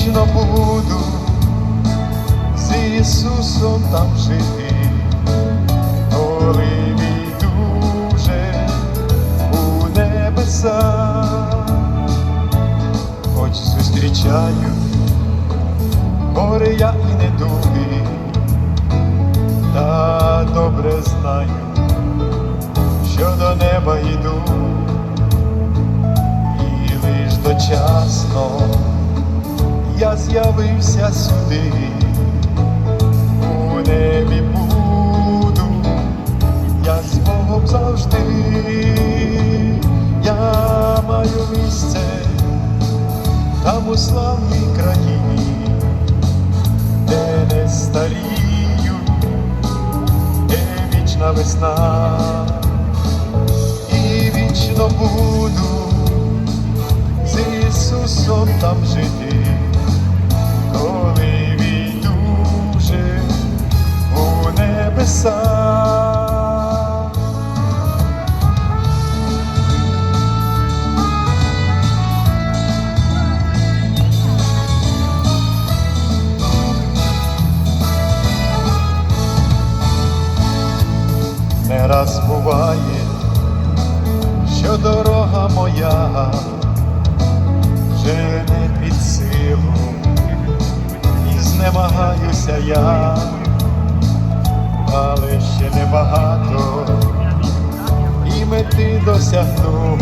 вічно буду з Ісусом там жити, коли війду вже у небеса, хоч зустрічаю горе я і недуги, та добре знаю, що до неба йду, і лиш дочасно я з'явився сюди, у небі буду, я з Богом завжди, я маю місце там у славній країні де не старію, де вічна весна, і вічно буду з Ісусом там жити, досягну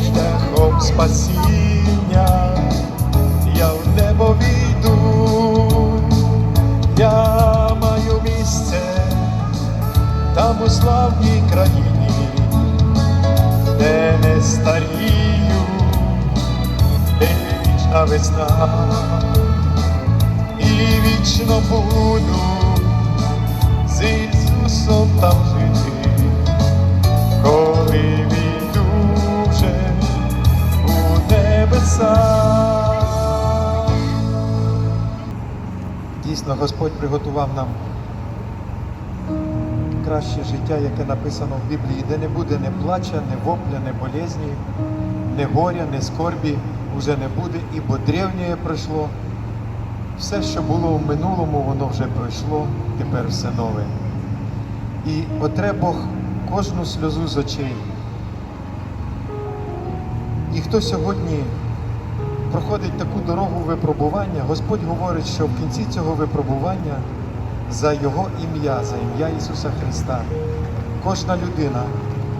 шляхом спасіння, я в небо війду, я маю місце там у славній країні, де не старію, де вічна весна, і вічно буду з Ісусом там Дійсно, Господь приготував нам краще життя, яке написано в Біблії, де не буде ні плача, ні вопля, ні болезні, ні горя, ні скорбі уже не буде, ібо древнє пройшло. Все, що було в минулому, воно вже пройшло, тепер все нове. І отре Бог кожну сльозу з очей. І хто сьогодні проходить таку дорогу випробування, Господь говорить, що в кінці цього випробування за Його ім'я, за ім'я Ісуса Христа. Кожна людина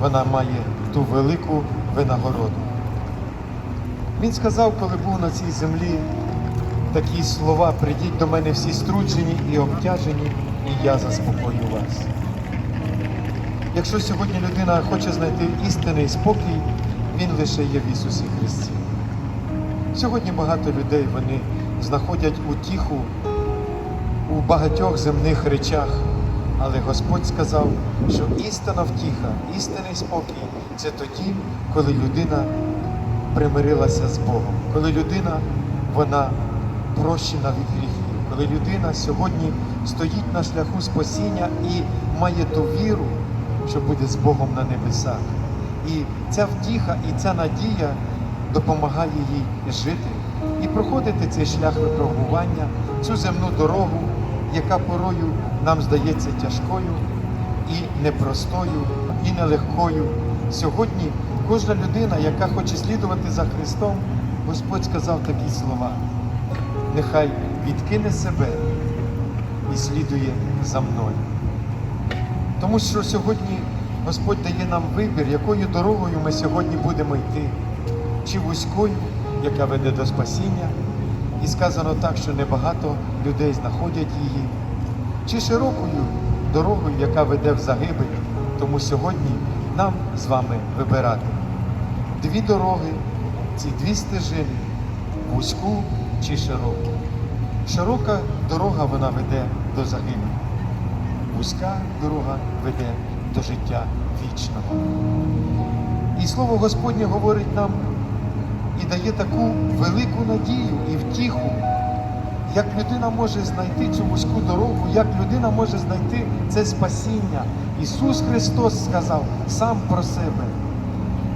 вона має ту велику винагороду. Він сказав, коли був на цій землі, такі слова: прийдіть до мене всі струджені і обтяжені, і я заспокою вас. Якщо сьогодні людина хоче знайти істинний спокій, він лише є в Ісусі Христі. Сьогодні багато людей вони знаходять утіху у багатьох земних речах. Але Господь сказав, що істина втіха, істинний спокій це тоді, коли людина примирилася з Богом, коли людина вона прощена від гріхів, коли людина сьогодні стоїть на шляху спасіння і має ту віру, що буде з Богом на небесах. І ця втіха і ця надія допомагає їй жити і проходити цей шлях випробування, цю земну дорогу, яка порою нам здається тяжкою і непростою, і нелегкою. Сьогодні кожна людина, яка хоче слідувати за Христом, Господь сказав такі слова. Нехай відкине себе і слідує за мною. Тому що сьогодні Господь дає нам вибір, якою дорогою ми сьогодні будемо йти, чи вузькою, яка веде до спасіння. І сказано так, що небагато людей знаходять її, чи широкою дорогою, яка веде в загибель. Тому сьогодні нам з вами вибирати дві дороги, ці дві стежини, вузьку чи широку. Широка дорога вона веде до загибелі. Вузька дорога веде до життя вічного. І слово Господнє говорить нам і дає таку велику надію і втіху, як людина може знайти цю вузьку дорогу, як людина може знайти це спасіння. Ісус Христос сказав сам про себе,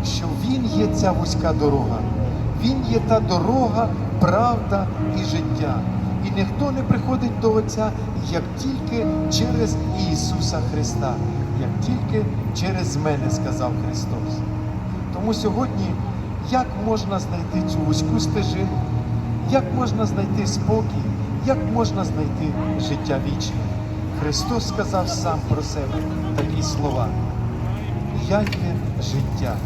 що Він є ця вузька дорога. Він є та дорога, правда і життя. І ніхто не приходить до Отця, як тільки через Ісуса Христа, як тільки через мене, сказав Христос. Тому сьогодні як можна знайти цю вузьку стежину, як можна знайти спокій, як можна знайти життя вічне? Христос сказав сам про себе такі слова. Я є життя.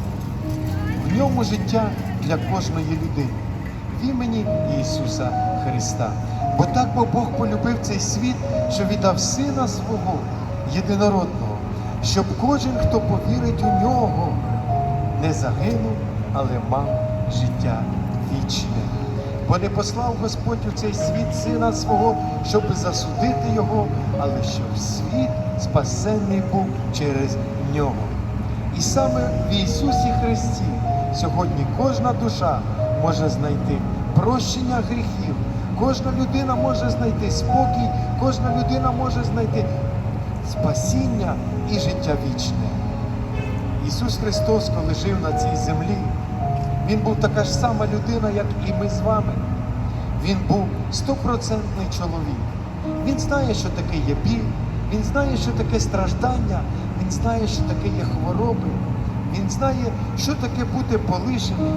В ньому життя для кожної людини. В імені Ісуса Христа. Бо так бо Бог полюбив цей світ, що віддав Сина свого єдинородного, щоб кожен, хто повірить у нього, не загинув, але мав життя вічне. Бо не послав Господь у цей світ сина свого, щоб засудити його, але щоб світ спасенний був через нього. І саме в Ісусі Христі сьогодні кожна душа може знайти прощення гріхів, кожна людина може знайти спокій, кожна людина може знайти спасіння і життя вічне. Ісус Христос, коли жив на цій землі, Він був така ж сама людина, як і ми з вами. Він був стопроцентний чоловік. Він знає, що таке є біль, він знає, що таке страждання, він знає, що таке є хвороби, він знає, що таке бути полишеним.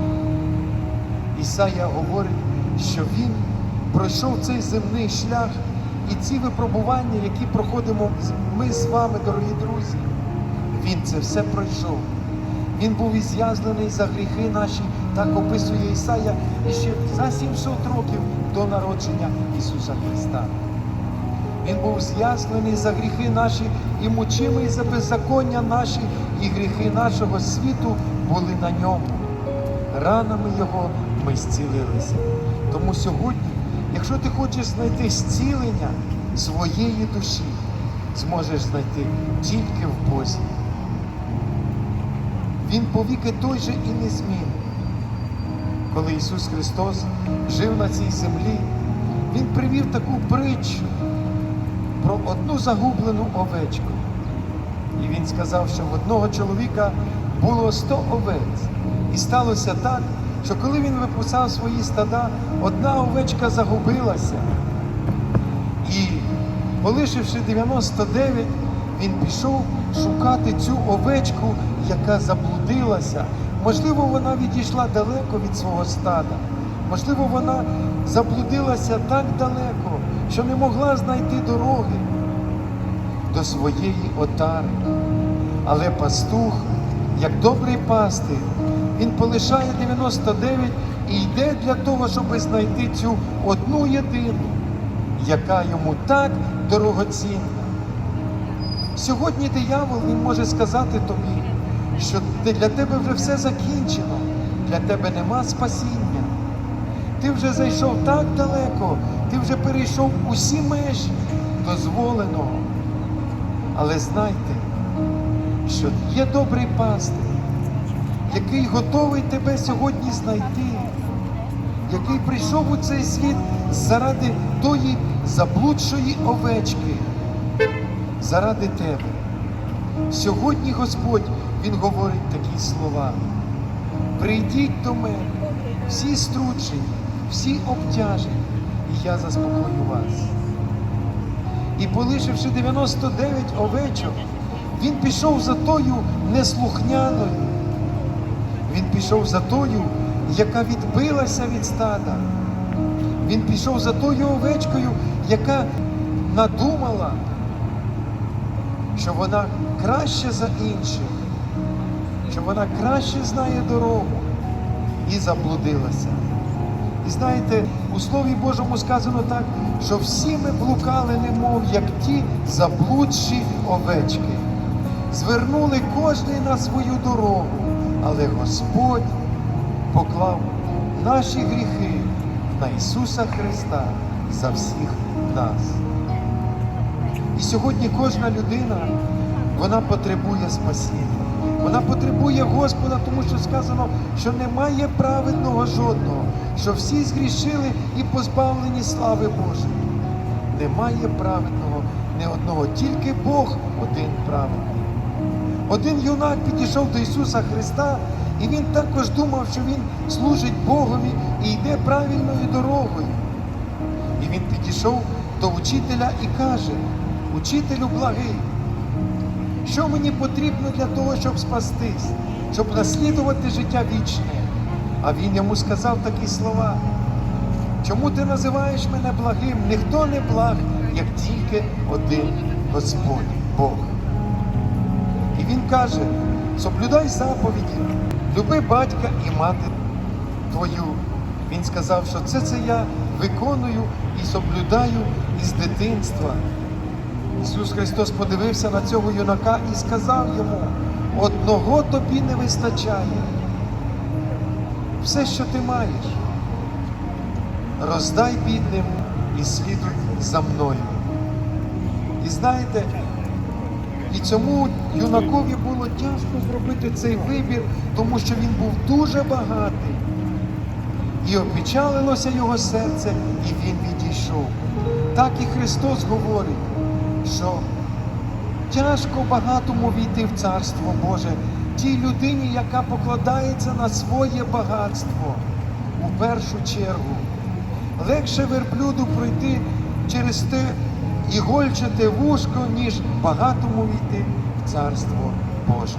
Ісая говорить, що він пройшов цей земний шлях і ці випробування, які проходимо ми з вами, дорогі друзі. Він це все пройшов. Він був із'язлений за гріхи наші, так описує Ісая ще за 700 років до народження Ісуса Христа. Він був з'яслений за гріхи наші і мучимий за беззаконня наші, і гріхи нашого світу були на ньому. Ранами Його ми зцілилися. Тому сьогодні, якщо ти хочеш знайти зцілення своєї душі, зможеш знайти тільки в Бозі. Він повіки той же і незмінний. Коли Ісус Христос жив на цій землі, Він привів таку притчу про одну загублену овечку. І він сказав, що в одного чоловіка було сто овець. І сталося так, що коли він випускав свої стада, одна овечка загубилася. І, полишивши 99, він пішов шукати цю овечку, яка заблудилася. Можливо, вона відійшла далеко від свого стада. Можливо, вона заблудилася так далеко, що не могла знайти дороги до своєї отари. Але пастух, як добрий пастир, він полишає 99 і йде для того, щоб знайти цю одну єдину, яка йому так дорогоцінна. Сьогодні диявол він може сказати тобі, що для тебе вже все закінчено, для тебе нема спасіння. Ти вже зайшов так далеко, ти вже перейшов усі межі дозволеного. Але знайте, що є добрий пастир, який готовий тебе сьогодні знайти, який прийшов у цей світ заради тої заблудшої овечки, заради тебе. Сьогодні Господь Він говорить такі слова. Прийдіть до мене, всі струджені, всі обтяжені, і я заспокою вас. І полишивши 99 овечок, він пішов за тою неслухняною. Він пішов за тою, яка відбилася від стада. Він пішов за тою овечкою, яка надумала, що вона краще за інших, що вона краще знає дорогу і заблудилася. І знаєте, у Слові Божому сказано так, що всі ми блукали, немов як ті заблудші овечки. Звернули кожний на свою дорогу, але Господь поклав наші гріхи на Ісуса Христа за всіх нас. І сьогодні кожна людина вона потребує спасіння. Вона потребує Господа, тому що сказано, що немає праведного жодного, що всі згрішили і позбавлені слави Божої. Немає праведного не одного, тільки Бог один праведний. Один юнак підійшов до Ісуса Христа, і він також думав, що він служить Богові і йде правильною дорогою. І він підійшов до учителя і каже: Учителю благий, що мені потрібно для того, щоб спастись, щоб наслідувати життя вічне? А він йому сказав такі слова. Чому ти називаєш мене благим? Ніхто не благ, як тільки один Господь Бог. І він каже: соблюдай заповіді, люби батька і мати твою. Він сказав, що це це я виконую і соблюдаю із дитинства. Ісус Христос подивився на цього юнака і сказав йому: одного тобі не вистачає. Все, що ти маєш, роздай бідним і слідуй за мною. І знаєте, і цьому юнакові було тяжко зробити цей вибір, тому що він був дуже багатий. І опечалилося його серце, і він відійшов. Так і Христос говорить, що тяжко багатому війти в Царство Боже, тій людині, яка покладається на своє багатство у першу чергу. Легше верблюду пройти через те ігольчате вушко, ніж багатому війти в Царство Боже.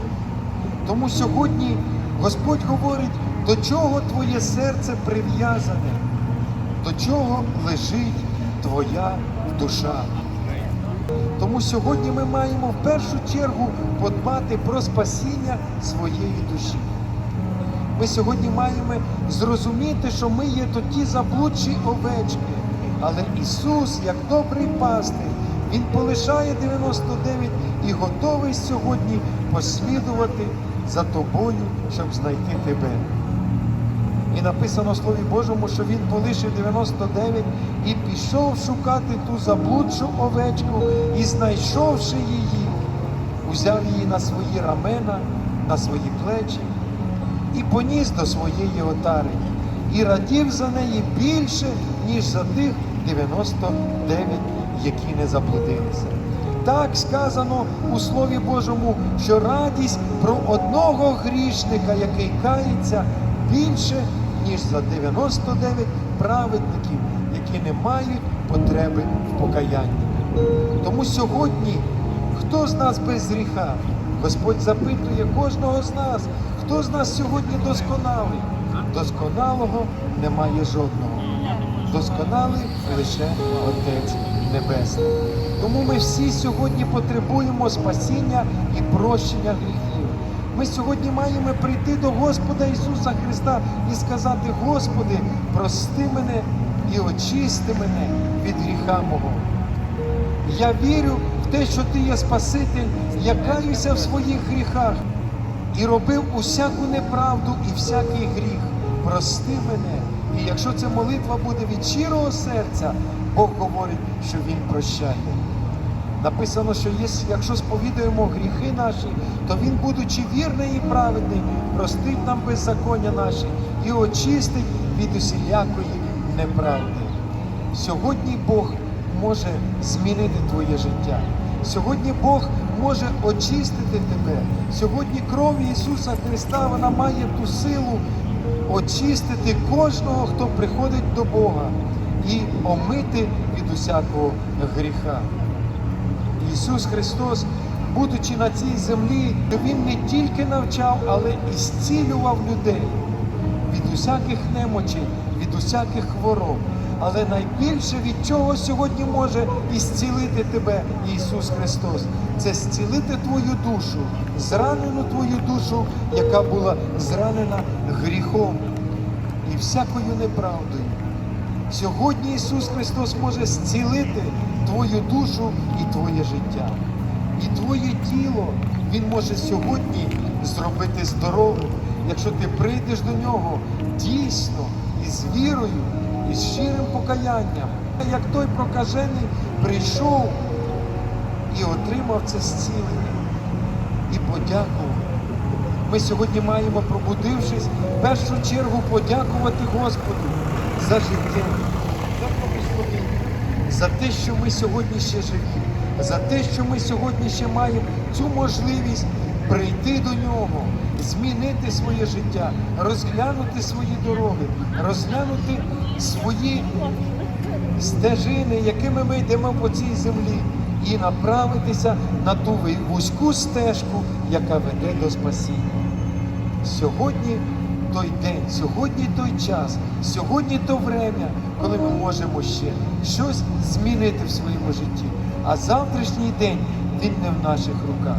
Тому сьогодні Господь говорить, до чого твоє серце прив'язане, до чого лежить твоя душа. Тому сьогодні ми маємо в першу чергу подбати про спасіння своєї душі. Ми сьогодні маємо зрозуміти, що ми є то ті заблудші овечки. Але Ісус, як добрий пастир, Він полишає 99 і готовий сьогодні послідувати за тобою, щоб знайти тебе. Написано в Слові Божому, що він полишив 99 і пішов шукати ту заблудшу овечку, і знайшовши її, узяв її на свої рамена, на свої плечі і поніс до своєї отари. І радів за неї більше, ніж за тих 99, які не заблудилися. Так сказано у Слові Божому, що радість про одного грішника, який кається, більше, ніж за 99 праведників, які не мають потреби в покаянні. Тому сьогодні, хто з нас без гріха? Господь запитує кожного з нас, хто з нас сьогодні досконалий? Досконалого немає жодного. Досконалий лише Отець Небесний. Тому ми всі сьогодні потребуємо спасіння і прощення гріхів. Ми сьогодні маємо прийти до Господа Ісуса Христа і сказати: Господи, прости мене і очисти мене від гріха мого. Я вірю в те, що Ти є Спаситель, я каюся в своїх гріхах і робив усяку неправду і всякий гріх. Прости мене. І якщо ця молитва буде від щирого серця, Бог говорить, що Він прощає. Написано, що якщо сповідуємо гріхи наші, то Він, будучи вірний і праведний, простить нам беззаконня наші і очистить від усілякої неправди. Сьогодні Бог може змінити твоє життя. Сьогодні Бог може очистити тебе. Сьогодні кров Ісуса Христа вона має ту силу очистити кожного, хто приходить до Бога, і омити від усякого гріха. Ісус Христос, будучи на цій землі, Він не тільки навчав, але і зцілював людей від усяких немочей, від усяких хвороб. Але найбільше від чого сьогодні може ісцілити тебе Ісус Христос, це зцілити твою душу, зранену твою душу, яка була зранена гріхом і всякою неправдою. Сьогодні Ісус Христос може зцілити твою душу і твоє життя. І твоє тіло Він може сьогодні зробити здоровим, якщо ти прийдеш до нього дійсно із вірою, і з щирим покаянням. Як той прокажений прийшов і отримав це зцілення і подякував. Ми сьогодні маємо, пробудившись, в першу чергу подякувати Господу за життя, за те, що ми сьогодні ще живі, за те, що ми сьогодні ще маємо цю можливість прийти до нього, змінити своє життя, розглянути свої дороги, розглянути свої стежини, якими ми йдемо по цій землі, і направитися на ту вузьку стежку, яка веде до спасіння. Сьогодні той день, сьогодні той час, сьогодні то время, коли ми можемо ще щось змінити в своєму житті. А завтрашній день він не в наших руках.